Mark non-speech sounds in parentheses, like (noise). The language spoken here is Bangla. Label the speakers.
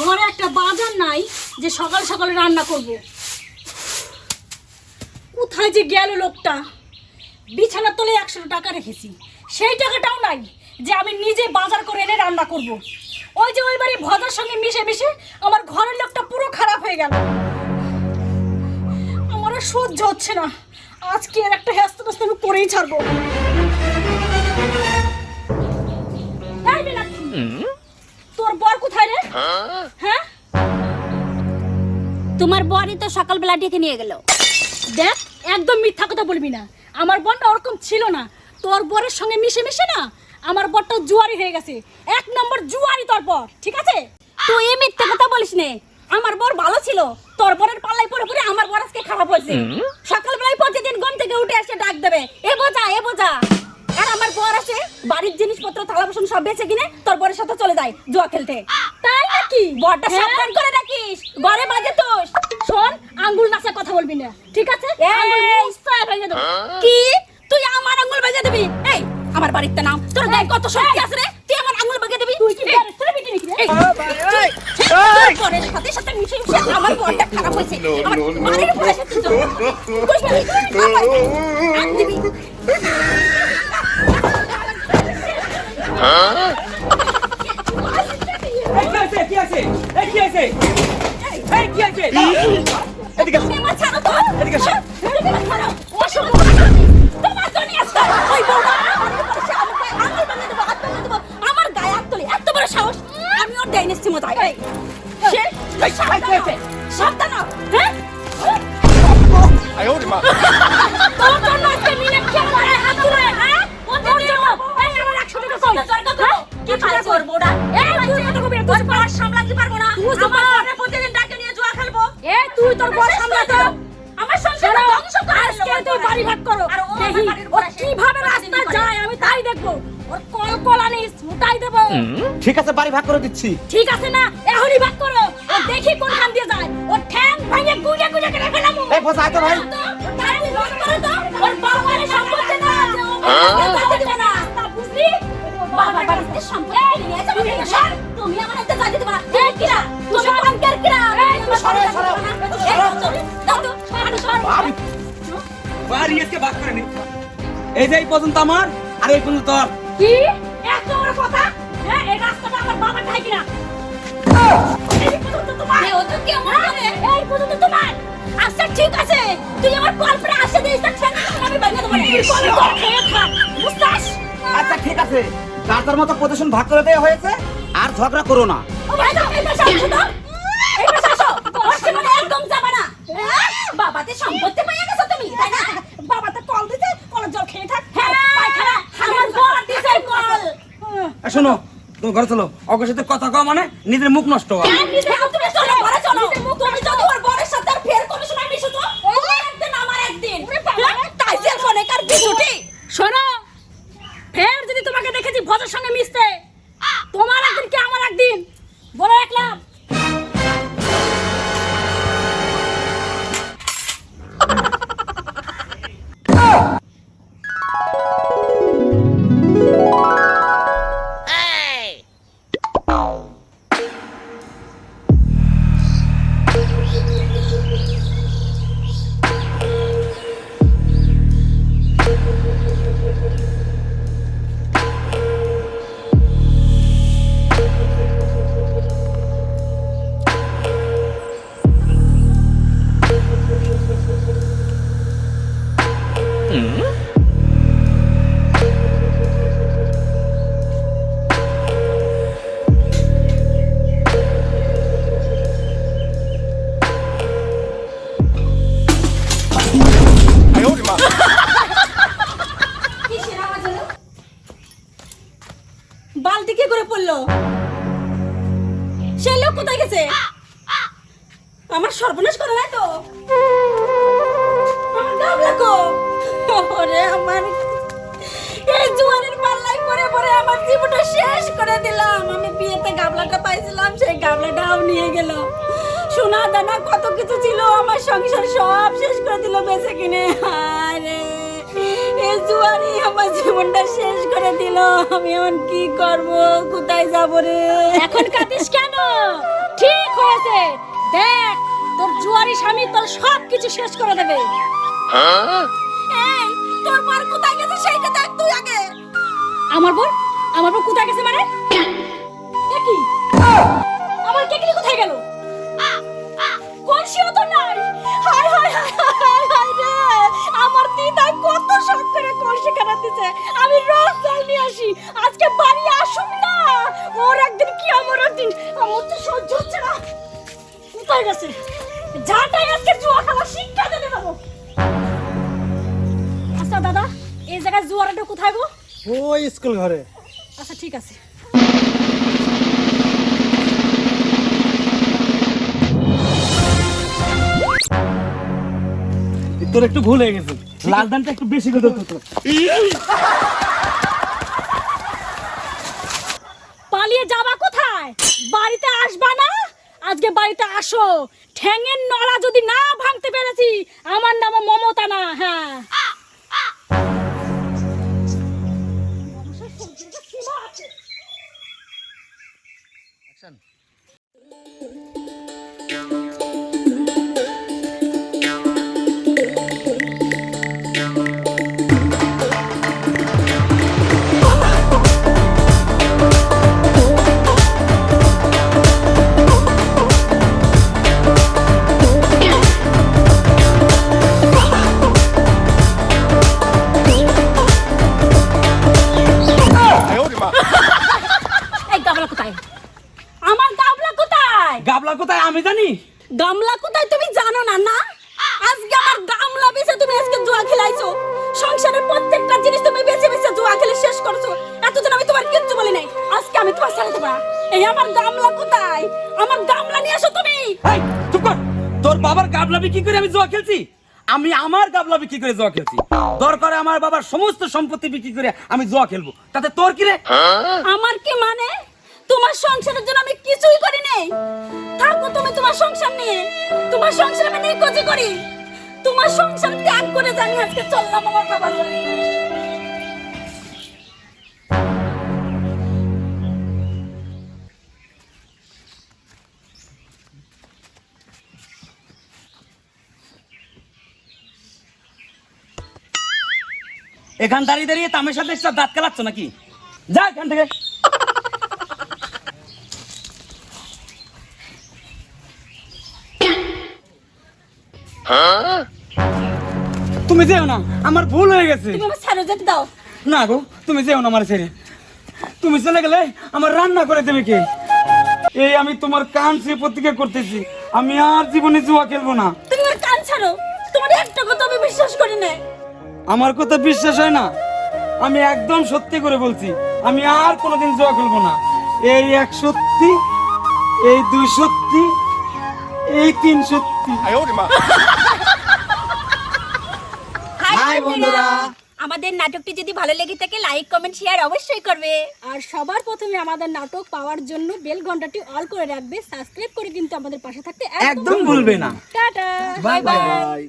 Speaker 1: ঘরে একটা বাজার নাই যে সকাল সকালে রান্না করব। কোথায় যে গেল লোকটা? বিছানার তলে একশো টাকা রেখেছি। সেই টাকাটাও নাই যে আমি নিজে বাজার করে এনে রান্না করব। ওই যে ওই বাড়ি ভজার সঙ্গে মিশে মিশে আমার ঘরের লোকটা পুরো খারাপ হয়ে গেল। আমার সহ্য হচ্ছে না। আজকে এর একটা হেস্তে টেস্তে আমি করেই ছাড়বো। তোর বর কোথায় রে? হ্যাঁ?
Speaker 2: তোমার বরই তো সকালবেলা ডেকে নিয়ে গেল।
Speaker 1: দেখ একদম মিথ্যা কথা বলবি না। আমার বরটা ওরকম ছিল না। তোর বরের সঙ্গে মিশে মিশে না আমার বরটা জুয়ারি হয়ে গেছে। এক নম্বর জুয়ারি তোর বর ঠিক আছে?
Speaker 2: তুই এই মিথ্যা কথা বলিস নে।
Speaker 1: আমার বর ভালো ছিল। তোর বরের পাল্লাই পরে পরে আমার বর আজকে খারাপ হয়েছে। সকালবেলায় প্রতিদিন ঘুম থেকে উঠে এসে ডাক দেবে। এ বোঝা এ বোঝা। আমার বর আছে বাড়ির জিনিসপত্র থালা বাসন সব বেঁচে কিনে তোর বরের সাথে চলে যায় জুয়া খেলতে। তাই নাকি? বরটা সাবধান করে রাখিস ঘরে বাজে তোস শোন আঙ্গুল নাচে কথা বলবি না ঠিক আছে? দেবো। কি? তুই আমার আঙ্গুল ভেঙে দিবি? এই আমার বাড়িতে নাম তোর গায়ে কত শক্তি আছে রে? তুই আমার আঙ্গুল ভেঙে দিবি? তুই কি তোর বিটি নাকি রে? এই, তোর বরের সাথে সাথে মিশে মিশে আমার বরটা খারাপ হয়েছে। আমার বাড়ির এসে তুই (laughs) দিবি।
Speaker 3: এদিকে
Speaker 1: দেখব। ওর কল কল আনিস উঠাই দেবো।
Speaker 3: ঠিক আছে বাড়ি ভাগ করে দিচ্ছি।
Speaker 1: ঠিক আছে না এখনই ভাগ করো। ও দেখি কোন খান দিয়ে যায়। ও ঠ্যাং ভাঙে গুজে গুজে করে ফেলাম
Speaker 3: এই আয় তো ভাই।
Speaker 1: ওর বাবার সম্পত্তি না। যে ও বাবার না। তা বুঝলি? বাবার বাড়িতে সম্পত্তি নিয়ে তুমি আমার এই কিরা? তুমি অঙ্কের কিরা? এই তুমি সরে সরে। দাও তো সরে সরে।
Speaker 3: বাড়ি। বাড়ি আজকে ভাগ করে নি। এই যে এই পর্যন্ত আমার। আর এই পর্যন্ত তোর
Speaker 1: কি? এত বড় কথা? হ্যাঁ এই রাস্তাটা আমার বাবার ঠাই কিনা এই পর্যন্ত তোমার এই ওটা কি আমার করে এই পর্যন্ত তোমার। আচ্ছা ঠিক আছে। তুই আমার কলপরে আসে দিস তা ঠেকা আমি বাইরে দেবো কল কল খেয়ে খা বুঝছাস?
Speaker 3: আচ্ছা ঠিক আছে। যার মতো প্রদর্শন ভাগ করে দেওয়া হয়েছে আর ঝগড়া করো না।
Speaker 1: ও ভাই দাও এই পাশে আসো তো এই পাশে আসো। ওর সীমানা একদম যাবে না। হ্যাঁ? বাবাতে সম্পত্তি পেয়ে গেছো তুমি তাই না? বাবাতে কল দিতে কলের জল খেয়ে থাক হ্যাঁ পায়খানা আমার বর দিছে কল
Speaker 3: এই শোনো তুমি ঘরে চলো। অগর সাথে কথা কওয়া মানে নিজের মুখ নষ্ট হয়
Speaker 1: নিজে তুমি চলো ঘরে চলো। তুমি যদি ওর বরের সাথে আর ফের কোনো সময় মিশো তো? তোমার একদিন আমার একদিন। তাই যে ফোনে কার বিছুটি শোনো। ফের যদি তোমাকে দেখেছি ভজের সঙ্গে মিশতে। করে পড়ল? সে লোক কোথায় গেছে? আমার সর্বনাশ করে নাই তো? আমার এই জোয়ারের পাল্লায় পরে পরে আমার জীবনটা শেষ করে দিলাম। আমি বিয়েতে গাবলাটা পাইছিলাম, সেই গাবলাটাও নিয়ে গেল। সোনা দানা কত কিছু ছিল, আমার সংসার সব শেষ করে দিল বেঁচে কিনে। আরে এই জুয়ারি আমার জীবনটা শেষ করে দিল। আমি এখন কি করব? কোথায় যাব রে? এখন কাঁদিস কেন? ঠিক
Speaker 2: গেছে দেখ তোর জুয়ারি স্বামী তোর সব কিছু শেষ করে দেবে। এই তোর বর কোথায় গেছে সেইটা দেখ তুই আগে। আমার বর? আমার বর কোথায় গেছে মানে? কি? আমার কেকলি কোথায় গেল? কলসিও তো নাই? হায় হায় হায় হায় হায় রে। আমার দিদা আমি রোজ চাল নিয়ে আসি। আজকে বাড়ি আসুন না। ওর একদিন কি আমার একদিন? আমার তো সহ্য হচ্ছে না। কোথায় গেছে? আজকে জুয়া খেলা শিক্ষা দিতে আচ্ছা দাদা এই জায়গায় জুয়ারাটা কোথায় গো?
Speaker 4: ওই স্কুল ঘরে।
Speaker 2: আচ্ছা ঠিক আছে।
Speaker 4: তোর একটু ভুল হয়ে গেছে। লাল ধানটা একটু বেশি করে ধরতো
Speaker 2: পালিয়ে যাবা কোথায়? বাড়িতে আসবা না? আজকে বাড়িতে আসো। ঠ্যাঙের নড়া যদি না ভাঙতে পেরেছি আমার নাম মমতা না হ্যাঁ। কোথায়? আমার গামলা কোথায়?
Speaker 3: গাবলা কোথায়? আমি জানি।
Speaker 2: গামলা কোথায় তুমি জানো না না? আজকে আমার গামলা বেচে তুমি আজকে জুয়া খেলাইছো। সংসারের প্রত্যেকটা জিনিস তুমি বেছে বেছে জুয়া খেলে শেষ করছ। এতদিন আমি তোমার কিচ্ছু বলি নাই। আজকে আমি তোমার ছেড়ে দেবো এই আমার গামলা কোথায়? আমার গামলা নিয়ে আসো তুমি।
Speaker 3: এই চুপ কর। তোর বাবার গাবলা বিক্রি করে আমি জুয়া খেলছি? আমি আমার গাবলা বিক্রি করে জুয়া খেলছি। দরকারে আমার বাবার সমস্ত সম্পত্তি বিক্রি করে আমি জুয়া খেলব। তাতে তোর কি রে?
Speaker 2: আমার কি মানে? তোমার সংসারের জন্য আমি কিছুই করি নাই থাকো তুমি তোমার সংসার নিয়ে। তোমার সংসার আমি নিখোঁজই করি। তোমার সংসার ত্যাগ করে জানি আজকে চললাম আমার বাবার বাড়ি।
Speaker 3: এখান দাঁড়িয়ে দাঁড়িয়ে তামের সাথে দাঁত কালাচ্ছ নাকি? যা এখান থেকে। তুমি যেও না আমার ভুল হয়ে গেছে।
Speaker 2: তুমি আমার ছেড়ে যেতে দাও।
Speaker 3: না গো তুমি যেও না আমার ছেড়ে। তুমি চলে গেলে আমার রান্না করে দেবে কে? এই আমি তোমার কান সে প্রতিজ্ঞা করতেছি। আমি আর জীবনে জুয়া খেলব না।
Speaker 2: তুমি আমার কান ছাড়ো। তোমার একটা কথা আমি বিশ্বাস করি না
Speaker 3: আমার কথা বিশ্বাস হয় না। আমি একদম সত্যি করে বলছি আমি আর কোনোদিন জুয়া খেলব না। এই এক সত্যি এই দুই সত্যি এই তিন সত্যি।
Speaker 1: বন্ধুরা। আমাদের নাটকটি যদি ভালো লেগে থাকে লাইক কমেন্ট শেয়ার অবশ্যই করবে।
Speaker 2: আর সবার প্রথমে আমাদের নাটক পাওয়ার জন্য বেল ঘন্টাটি অল করে রাখবে। সাবস্ক্রাইব করে কিন্তু আমাদের পাশে থাকতে
Speaker 3: একদম ভুলবে না।
Speaker 2: টাটা।
Speaker 4: Bye bye